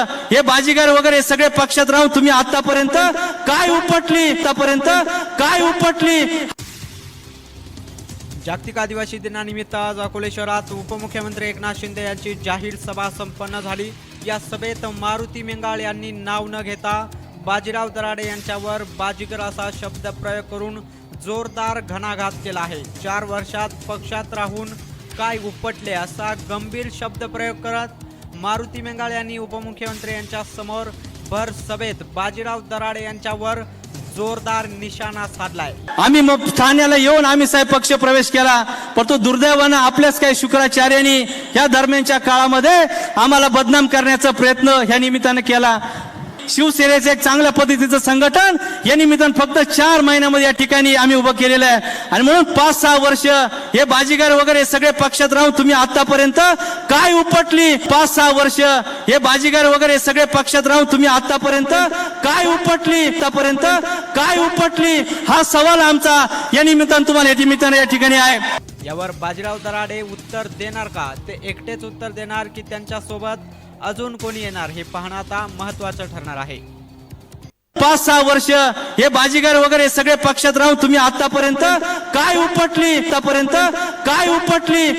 हे बाजीगर वगैरे सगळे पक्षात राहून तुम्ही आतापर्यंत काय उपटली? आतापर्यंत काय उपटली? जागतिक आदिवासी दिनानिमित्त आज अकोले शहरात उपमुख्यमंत्री एकनाथ शिंदे यांची जाहीर सभा संपन्न झाली. या सभेत मारुती मेंगाळ यांनी नाव न घेता बाजीराव दराडे यांच्यावर बाजीगर असा शब्द प्रयोग करून जोरदार घणाघात केला आहे. चार वर्षात पक्षात राहून काय उपटले असा गंभीर शब्द प्रयोग करत मारुती मेंगाळ यांनी उपमुख्यमंत्री यांच्या समोर भर सभेत बाजीराव दराडे यांच्यावर जोरदार निशाणा साधलाय. आम्ही मग ठाण्याला येऊन आम्ही साहेब पक्ष प्रवेश केला परंतु तो दुर्दैवानं आपल्याच काही शुक्राचार्यांनी या दरम्यानच्या काळामध्ये आम्हाला बदनाम करण्याचा प्रयत्न ह्या निमित्तानं केला. शिवसेनेचं एक चांगल्या पद्धतीचं संघटन या निमित्तानं फक्त चार महिन्यामध्ये या ठिकाणी आम्ही उभं केलेलं आहे. आणि म्हणून पाच सहा वर्ष हे बाजीगार वगैरे सगळे पक्षात राहून तुम्ही आतापर्यंत काय उपटली? पाच सहा वर्ष हे बाजीगार वगैरे सगळे पक्षात राहून तुम्ही आतापर्यंत काय उपटली? आतापर्यंत काय उपटली? हा सवाल आमचा या निमित्तानं तुम्हाला या निमित्तानं या ठिकाणी आहे. यावर बाजीराव दराडे उत्तर देणार का? ते एकटेच उत्तर देणार की त्यांच्यासोबत अजून कोणी येणार हे पाहणं आता महत्वाचं ठरणार आहे. पाच सहा वर्ष हे बाजीगर वगैरे सगळे पक्षात राहून तुम्ही आतापर्यंत काय उपटली आतापर्यंत काय उपटली?